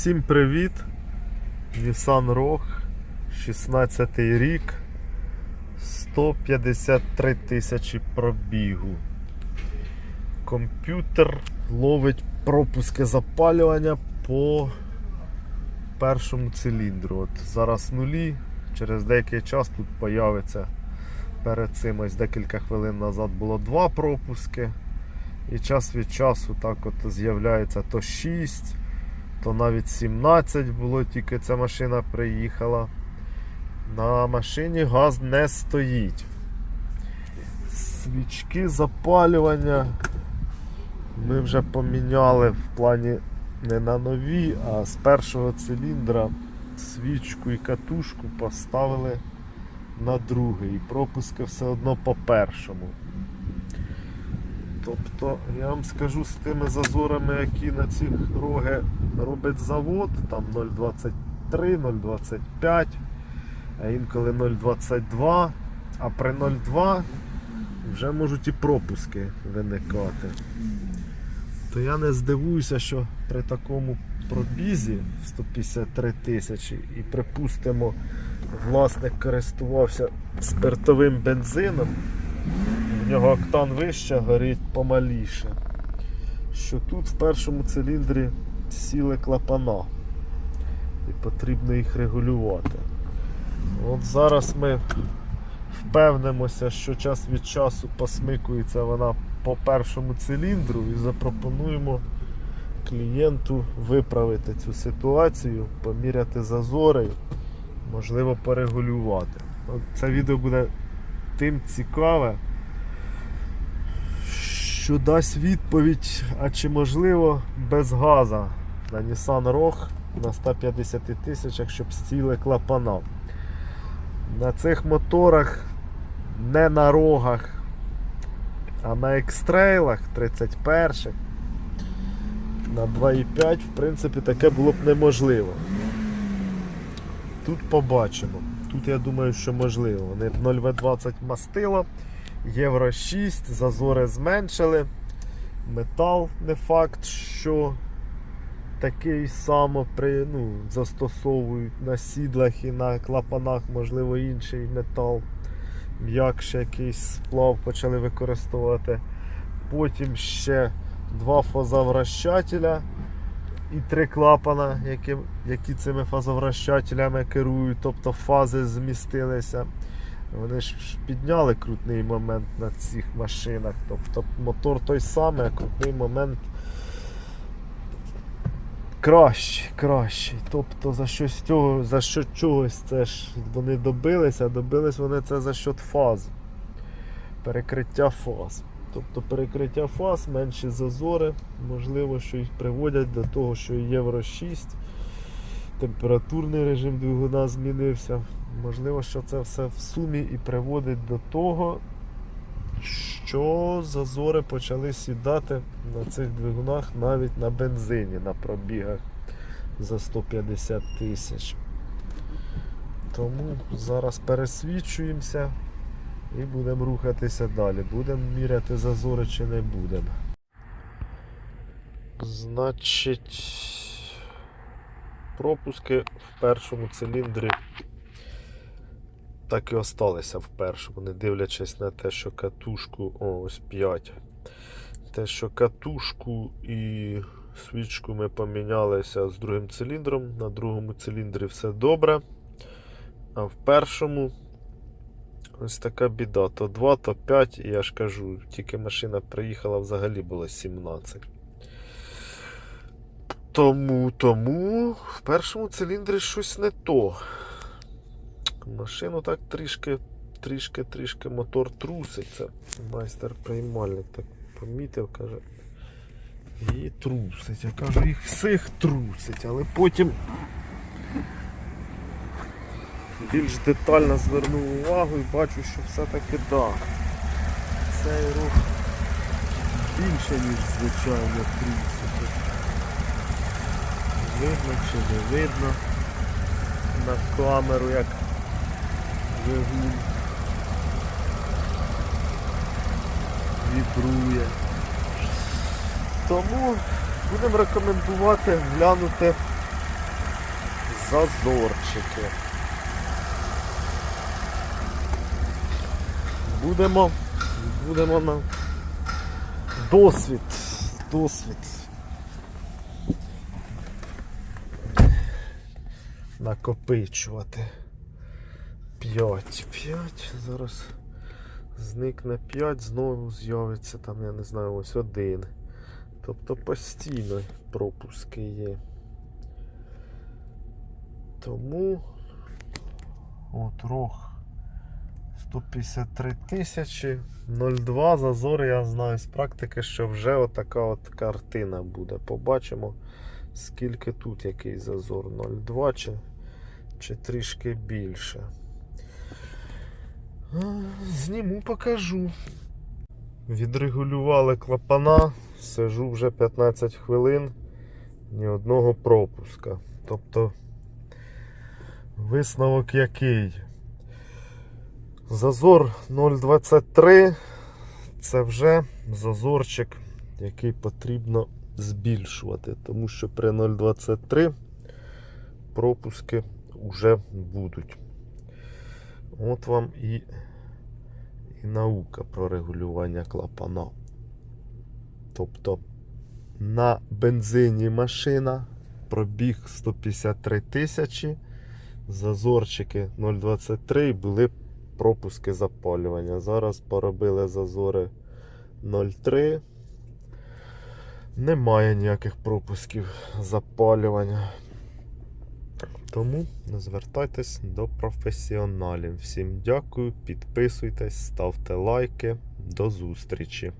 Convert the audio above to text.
Всім привіт! Nissan Rogue, 16 рік, 153 тисячі пробігу. Комп'ютер ловить пропуски запалювання по першому циліндру. От зараз нулі, через деякий час тут появиться перед цим ось декілька хвилин назад було два пропуски. І час від часу так от з'являється то 6, то навіть 17 було, тільки ця машина приїхала. На машині газ не стоїть. Свічки запалювання ми вже поміняли в плані не на нові, а з першого циліндра свічку і катушку поставили на другий. І пропуски все одно по першому. Тобто, я вам скажу з тими зазорами, які на ці роги робить завод, там 0,23, 0,25, а інколи 0,22, а при 0,2 вже можуть і пропуски виникати. То я не здивуюся, що при такому пробізі в 153 тисячі і припустимо, власник користувався спиртовим бензином, нього октан вище, горить помаліше. Що тут в першому циліндрі сіли клапана і потрібно їх регулювати. От зараз ми впевнимося, що час від часу посмикується вона по першому циліндру і запропонуємо клієнту виправити цю ситуацію, поміряти зазори, можливо порегулювати. От Це відео буде тим цікаве, що дасть відповідь, а чи можливо без газа на Nissan Rogue на 150 тисячах, щоб стіли клапана. На цих моторах не на рогах, а на екстрейлах 31 на 2,5 в принципі таке було б неможливо. Тут побачимо. Тут я думаю, що можливо. Вони 0В20 мастило, Євро 6, зазори зменшили. Метал не факт, що такий само при, ну, застосовують на сідлах і на клапанах, можливо, інший метал. М'якше якийсь сплав почали використовувати. Потім ще два фазовращателя і три клапана, які, які цими фазовращателями керують, тобто фази змістилися. Вони ж підняли крутний момент на цих машинах. Тобто мотор той самий, а крутний момент кращий, кращий. Тобто за щось цього, за що чогось це ж вони добилися, добились вони це за счет фаз. Перекриття фаз. Тобто перекриття фаз, менші зазори, можливо, що їх приводять до того, що Євро 6, температурний режим двигуна змінився. Можливо, що це все в сумі і приводить до того, що зазори почали сідати на цих двигунах навіть на бензині, на пробігах за 150 тисяч. Тому зараз пересвідчуємося і будемо рухатися далі. Будемо міряти зазори чи не будемо. Значить, пропуски в першому циліндрі так і осталися в першому, не дивлячись на те, що катушку, о, ось 5. Те, що катушку і свічку ми помінялися з другим циліндром. На другому циліндрі все добре. А в першому ось така біда. То 2, то 5, і я ж кажу, тільки машина приїхала взагалі було 17. Тому, тому в першому циліндрі щось не то. Машину так трішки, трішки, трішки мотор трусить. Це майстер приймальник так помітив, каже. Її трусить. Я кажу, їх всіх трусить, але потім більш детально звернув увагу і бачу, що все-таки так. Цей рух більше, ніж звичайно трусить. Видно чи не видно на камеру, як двигун вібрує. Тому будемо рекомендувати глянути зазорчики. Будемо, будемо на досвід, досвід. Накопичувати. 5, 5, зараз зникне 5, знову з'явиться там, я не знаю, ось один. Тобто постійно пропуски є. Тому от рог 153 тисячі 0,2 зазор, я знаю з практики, що вже отака от картина буде. Побачимо, скільки тут який зазор 0,2 чи, чи трішки більше. Зніму, покажу. Відрегулювали клапана, сижу вже 15 хвилин, ні одного пропуска. Тобто висновок який? Зазор 0,23 це вже зазорчик, який потрібно збільшувати, тому що при 0,23 пропуски вже будуть. От вам і, і наука про регулювання клапана. Тобто на бензині машина пробіг 153 тисячі, зазорчики 0,23 і були пропуски запалювання. Зараз поробили зазори 0,3. Немає ніяких пропусків запалювання. Тому звертайтесь до професіоналів. Всім дякую, підписуйтесь, ставте лайки. До зустрічі!